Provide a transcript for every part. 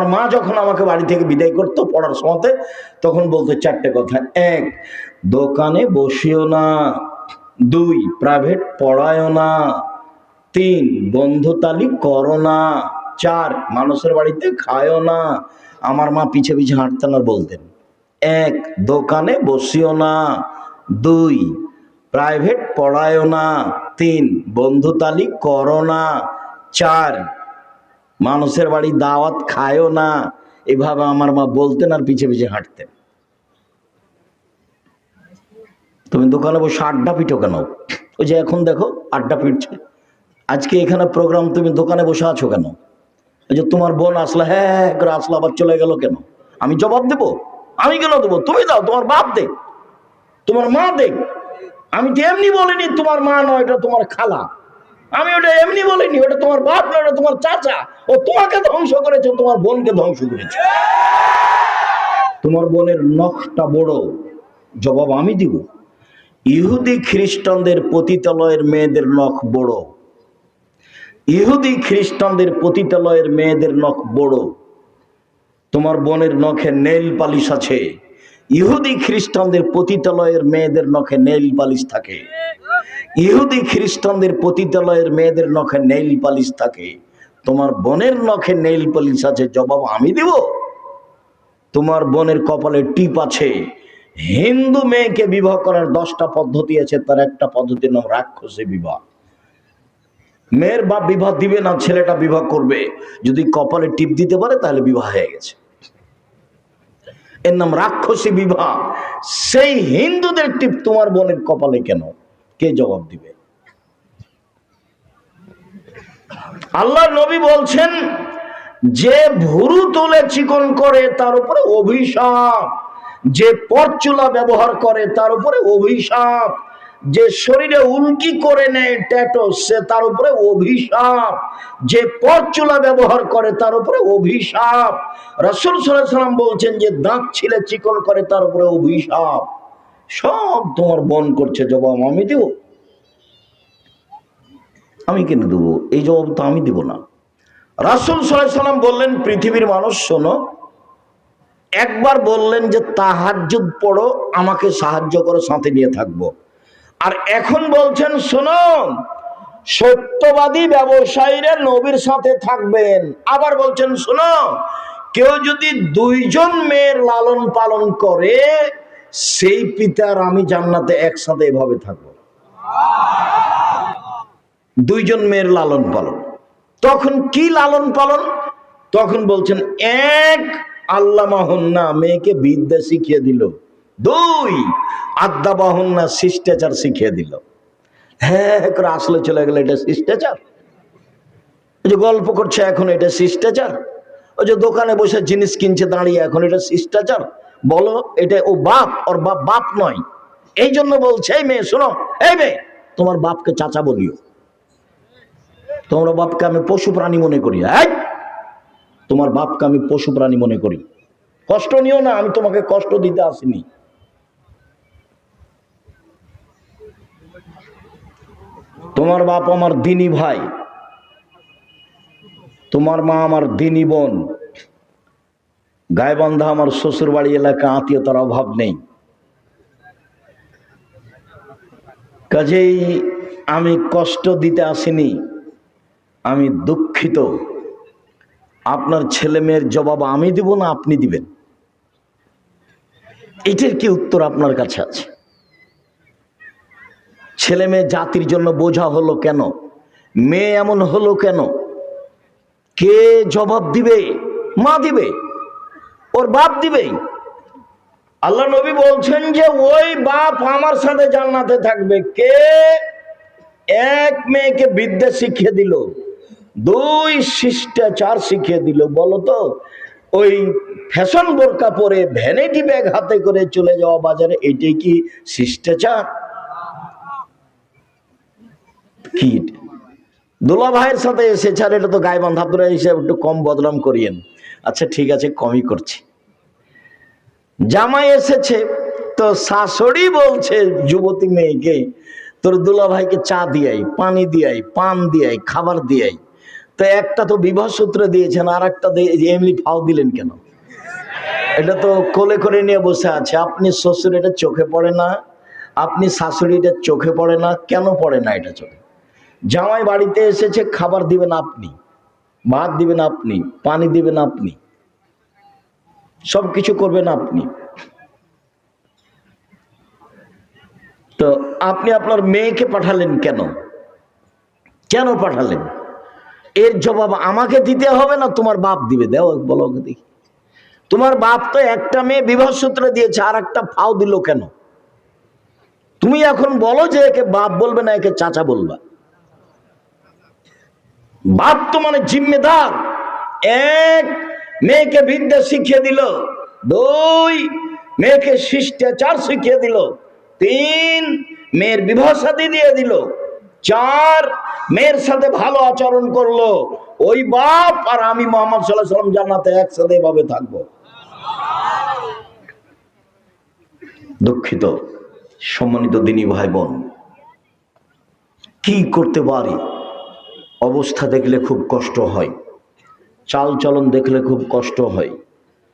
আমার মা যখন আমাকে বাড়ি থেকে বিদায় করতো পড়ার সময়তে, তখন বলতো চারটে কথা। এক, দোকানে বসিও না। দুই প্রাইভেট পড়ায়ও না। তিন, বন্ধুতালি করো না। চার, মানুষের বাড়িতে খায়ও না। আমার মা পিছে পিছে হাঁটতেন আর বলতেন। এক, দোকানে বসিও না। দুই প্রাইভেট পড়ায়ও না। তিন, বন্ধুতালি করো না। চার মানুষের বাড়ি দাওয়াত খায়ও না। এভাবে আমার মা বলতেন আর পিছে পিছে হাঁটতেন। তুমি দোকানে বসে আড্ডা পিঠো কেন? ওই যে এখন দেখো, আড্ডা পিটছে। আজকে এখানে প্রোগ্রাম তুমি দোকানে বসে আছো কেন? ওই যে তোমার বোন আসলে হ্যাঁ হ্যাঁ করে আসলো, আবার চলে গেল কেন? আমি জবাব দেবো? আমি কেন দেবো? তুমি দাও, তোমার বাপ দেখ। তোমার মা দেখ। আমি তো এমনি বলিনি তোমার মা নয়, এটা তোমার খালা। আমি ওটা এমনি বলিনি, ওটা তোমার বাপ নয় ওটা তোমার চাচা। ও তোমাকে ধ্বংস করেছে তোমার বোনকে ধ্বংস করেছে। তোমার বোনের নখটা বড়, জবাব আমি দিব। ইহুদি খ্রিস্টানদের পতিতালয়ের মেয়েদের নখ বড়। ইহুদি খ্রিস্টানদের পতিতালয়ের মেয়েদের নখ বড়। তোমার বোনের নখে নেল পালিশ আছে। ইহুদি খ্রিস্টানদের পতিতালয়ের মেয়েদের নখে নেল পালিশ থাকে। ইহুদি খ্রিস্টানদের পতিতালয়ের মেয়েদের নখে নেইল পালিশ থাকে। তোমার বোনের নখে নেইল পালিশ আছে, জবাব আমি দিব। তোমার বোনের কপালে টিপ আছে। হিন্দু মেয়েকে বিবাহ করার দশটা পদ্ধতি আছে, তার একটা পদ্ধতির নাম রাক্ষসী বিবাহ। মেয়ের বাপ বিবাহ দিবে না, ছেলেটা বিবাহ করবে। যদি কপালে টিপ দিতে পারে, তাহলে বিবাহ হয়ে গেছে। এর নাম রাক্ষসী বিবাহ। সেই হিন্দুদের টিপ তোমার বোনের কপালে কেন? কে জবাব দিবে? আল্লাহ নবী বলছেন, যে ভুরু তুলে চিকন করে, তার উপরে অভিশাপ। যে পরচুলা ব্যবহার করে, তার উপরে অভিশাপ। যে শরীরে উল্কি করে নেয় ট্যাটো সে তার উপরে অভিশাপ। যে পরচুলা ব্যবহার করে, তার উপরে অভিশাপ। রসুল সাল্লাম বলছেন যে দাঁত ছিলে চিকন করে, তার উপরে অভিশাপ। সব তোমার বন করছে জবাব আমি দেব। আমি কেন দেবো? এই জবাব তো আমি দিব না। রাসুল সাল্লাম বললেন, পৃথিবীর মানুষ, শোনো, একবার বললেন যে, তাহাজ্জুদ পড়ো, আমাকে সাহায্য করো, সাথে নিয়ে থাকব। আর এখন বলছেন, শোনো, সত্যবাদী ব্যবসায়ীরা নবীর সাথে থাকবেন। আবার বলছেন, শোনো, কেউ যদি দুইজন মেয়ের লালন পালন করে সেই পিতার আমি জান্নাতে একসাথে এভাবে থাকব। দুইজন মেয়ের লালন পালন। তখন কি লালন পালন? তখন বলছেন, এক আল্লাহ মাহন্না মেয়েকে বিদ্যা শিখিয়ে দিল। দুই আদ্যা বাহন্না শিষ্টাচার শিখিয়ে দিল। হ্যাঁ করে আসলে চলে গেলে, এটা শিষ্টাচার? ওই যে গল্প করছে এখন, এটা শিষ্টাচার? ওই যে দোকানে বসে জিনিস কিনছে, দাঁড়িয়ে এখন এটা শিষ্টাচার? বলো, এটা ও বাপ, ওর বাপ বাপ নয়। এই জন্য বলছে, এই মেয়ে, শোনো, এই মেয়ে, তোমার বাপকে চাচা বলিও। তোমার বাপকে আমি পশু প্রাণী মনে করি। এই, তোমার বাপকে আমি পশু প্রাণী মনে করি। কষ্ট নিও না, আমি তোমাকে কষ্ট দিতে আসিনি। তোমার বাপ আমার দিনী ভাই। তোমার মা আমার দিনী বোন। গায়বান্ধা আমার শ্বশুর বাড়ি এলাকা, আত্মীয়তার অভাব নেই। কাজেই আমি কষ্ট দিতে আসিনি, আমি দুঃখিত। আপনার ছেলে মেয়ের জবাব আমি দিব না, আপনি দিবেন। এটার কি উত্তর আপনার কাছে আছে? ছেলে মেয়ে জাতির জন্য বোঝা হলো কেন? মেয়ে এমন হলো কেন? কে জবাব দিবে? মা দিবে? ওর বাপ দিবেই। আল্লাহ নবী বলছেন যে, ওই বাপ আমার সাথে জান্নাতে থাকবে। কে? এক মেয়েকে বিদ্যা শিখিয়ে দিল, দুই শিষ্টাচার শিখিয়ে দিল, বলো তো। ওই ফ্যাশন বোরকা পরে ভ্যানিটি ব্যাগ হাতে করে চলে যাওয়া বাজারে, এটাই কি শিষ্টাচার? কি দোলা ভাইয়ের সাথে এসেছে, আর এটা তো গায়ে বান্ধা আপনারা হিসেবে একটু কম বদনাম করিয়েন। আচ্ছা ঠিক আছে, কমই করছি। জামাই এসেছে, তো শাশুড়ি বলছে, যুবতী মেয়েকে, তোর দুলা ভাইকে চা দিয়াই, পানি দিয়াই, পান দিয়াই, খাবার দিয়াই। তো একটা তো বিবাহ সূত্রে দিয়েছেন, আর একটা এমনি ফাও দিলেন কেন? এটা তো কোলে করে নিয়ে বসে আছে। আপনি শ্বশুর এটা চোখে পড়ে না, আপনি শাশুড়ি এটা চোখে পড়ে না, কেন পড়ে না এটা চোখে? জামাই বাড়িতে এসেছে, খাবার দিবেন আপনি, ভাত দিবেন আপনি, পানি দিবেন আপনি সব কিছু করবেন আপনি। তো আপনি আপনার মেয়েকে পাঠালেন কেন? কেন পাঠালেন? এর জবাব আমাকে দিতে হবে না তোমার বাপ দিবে? দেও বলো দেখি। তোমার বাপ তো একটা মেয়ে বিবাহ সূত্রে দিয়েছে, আর একটা ফাও দিল কেন? তুমি এখন বলো যে একে বাপ বলবে না, একে চাচা বলবা। বাপ তো মানে জিম্মেদার। এক মেয়েকে বিদ্যা শিখিয়ে দিল। দুই মেয়েকে শিষ্টাচার শিখিয়ে দিল। তিন মেয়ের বিবাহ সাথী দিয়ে দিল। চার মেয়ের সাথে ভালো আচরণ করল। ওই বাপ আর আমি মোহাম্মদ সাল্লাহ সাল্লাম একসাথে এভাবে থাকব। দুঃখিত, সম্মানিত দিনী ভাই বোন, কি করতে পারি? অবস্থা দেখলে খুব কষ্ট হয়। চাল চলন দেখলে খুব কষ্ট হয়।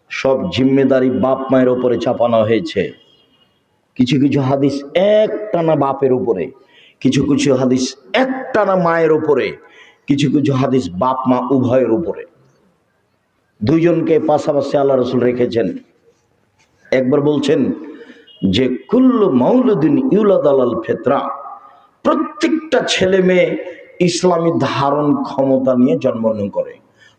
সব জিম্মেদারি বাপ মায়ের উপরে চাপানো হয়েছে। কিছু কিছু হাদিস একটানা বাপের উপরে, কিছু কিছু হাদিস একটানা মায়ের উপরে, কিছু কিছু হাদিস বাপ মা উভয়ের উপরে। দুইজনকে পাশাপাশি আল্লাহ রসুল রেখেছেন। একবার বলছেন যে, কুল্লু মৌলুদ্দিন ইউলাদ আলাল ফেতরা। প্রত্যেকটা ছেলে মেয়ে ইসলামী ধারণ ক্ষমতা নিয়ে জন্মগ্রহণ করে।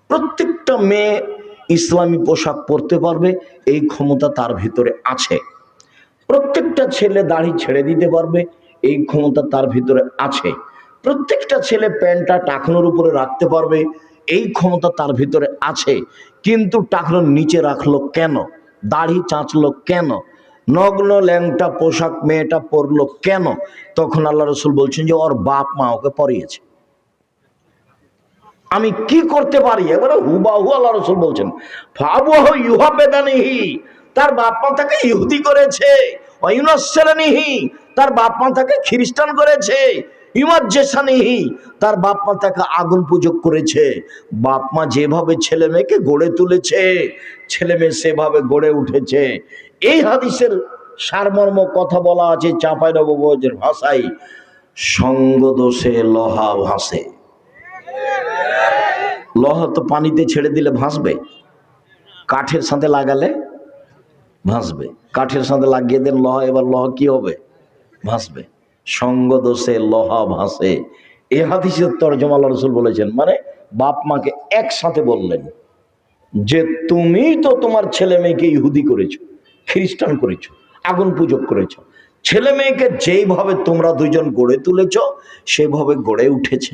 প্রত্যেকটা মেয়ে ইসলামী পোশাক পরতে পারবে, এই ক্ষমতা তার ভিতরে আছে। প্রত্যেকটা ছেলে দাড়ি ছেড়ে দিতে পারবে, এই ক্ষমতা তার ভিতরে আছে। প্রত্যেকটা ছেলে প্যান্টটা টাকনোর উপরে রাখতে পারবে, এই ক্ষমতা তার ভিতরে আছে। কিন্তু টাকনোর নিচে রাখল কেন? দাড়ি চাঁচলো কেন? নগ্ন ল্যাংটা পোশাক মেয়েটা পরলো কেন? তখন আল্লাহ রসুল বলছেন যে, ওর বাপ মা ওকে পরিয়েছে। আমি কি করতে পারি? এবারে হুবাহু আল্লাহ রসুল বলছেন, ফাবুহ ইউহা বেদানিহি তার বাপ মা তাকে ইহুদি করেছে। অয়ুনসেরানিহি তার বাপ মা তাকে খ্রিস্টান করেছে। ইমাজ্জেসানিহি তার বাপ মা তাকে আগুন পূজক করেছে। বাপমা যেভাবে ছেলে মেয়েকে গড়ে তুলেছে, ছেলে মেয়ে সেভাবে গড়ে উঠেছে। এই হাদিসের সারমর্ম কথা বলা আছে চাঁপাই নবজের ভাষায়, সঙ্গদোষে লহা ভাসে। লহ তো পানিতে ছেড়ে দিলে ভাসবে। কাঠের সাথে লাগালে ভাসবে। কাঠের সাথে লাগিয়ে দেন লহ, এবার লহ কি হবে? ভাসবে। সঙ্গ দোষে লহা ভাসে। এ হাদিসের তর্জমা আল্লাহ রসুল বলেছেন মানে বাপ মাকে একসাথে বললেন যে, তুমি তো তোমার ছেলে মেয়েকে ইহুদি করেছ, খ্রিস্টান করেছ, আগুন পূজক করেছ। ছেলে মেয়েকে যেইভাবে তোমরা দুজন গড়ে তুলেছ, সেভাবে গড়ে উঠেছে।